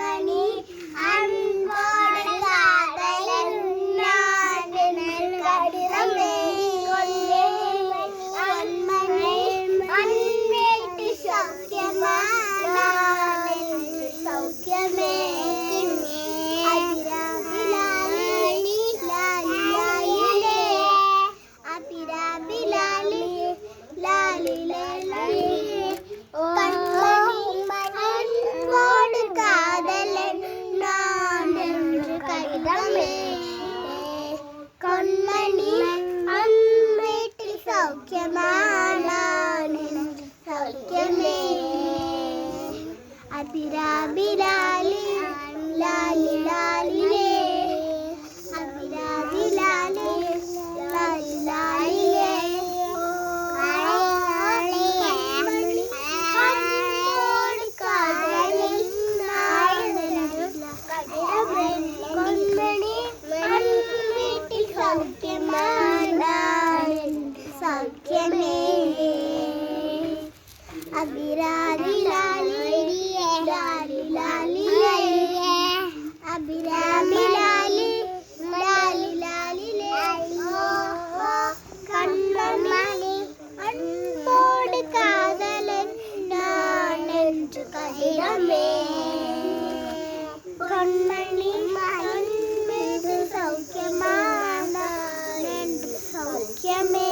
കൺമണി അൻപോട് അതിരാബിലാലി ലാലി ലാലി ലാലിലേ കാതലിൽ കൊൺമണി വീട്ടിൽ സൗഖ്യമാണ് സൗഖ്യമേ അഭിരാ ലാലി ലാലി അഭിരാമി ലാലി ലാലി ലാലി കണ്ണമണി അൻപോട് കാതലൻ നാനെഞ്ചു കതിരമേ. കണ്ണണി സൗഖ്യമാ സൗഖ്യമേ.